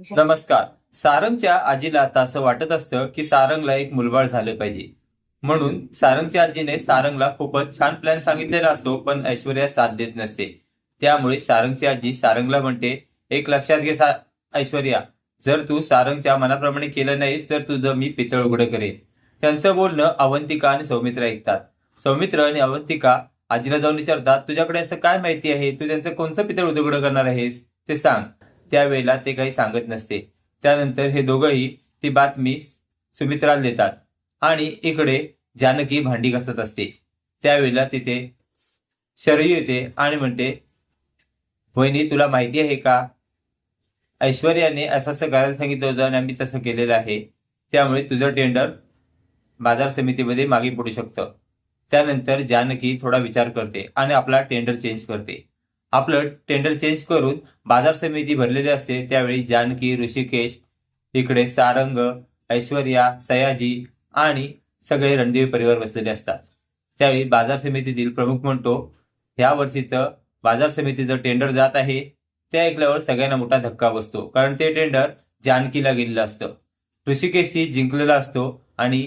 नमस्कार. सारंगच्या आजीला आता असं वाटत असतं की सारंगला एक मुलबाळ झालं पाहिजे. म्हणून सारंगच्या आजीने सारंगला खूपच छान प्लॅन सांगितलेला असतो पण ऐश्वर्या साथ देत नसते. त्यामुळे सारंगची आजी सारंगला म्हणते एक लक्षात घे सा- ऐश्वर्या जर तू सारंगच्या मनाप्रमाणे केलं नाहीस तर तुझं मी पितळ उघडं करेन. त्यांचं बोलणं अवंतिका आणि सौमित्र ऐकतात. सौमित्र आणि अवंतिका आजीला जाऊन विचारतात तुझ्याकडे असं काय माहिती आहे? तू त्यांचं कोणतं पितळ उघडं करणार आहेस? ते सांग. त्यावेळेला ते काही सांगत नसते. त्यानंतर हे दोघंही ती बातमी सुमित्राला देतात आणि इकडे जानकी भांडी घासत असते. त्यावेळेला तिथे शरयू येते आणि म्हणते वहिनी तुला माहिती आहे का? ऐश्वर्याने असं असं करायला सांगितलं होतं आणि आम्ही तसं केलेलं आहे. त्यामुळे तुझं टेंडर बाजार समितीमध्ये मागे पडू शकतं. त्यानंतर जानकी थोडा विचार करते आणि आपला टेंडर चेंज करते. आपलं टेंडर चेंज करून बाजार समिती भरलेली असते. त्यावेळी जानकी ऋषिकेश इकडे सारंग ऐश्वर्या सयाजी आणि सगळे रणदेवी परिवार बसलेले असतात. त्यावेळी बाजार समितीतील प्रमुख म्हणतो ह्या वर्षीचं बाजार समितीचं टेंडर जात आहे. ते ऐकल्यावर सगळ्यांना मोठा धक्का बसतो. कारण ते टेंडर जानकीला गेलेलं असतं. ऋषिकेशची जिंकलेला असतो आणि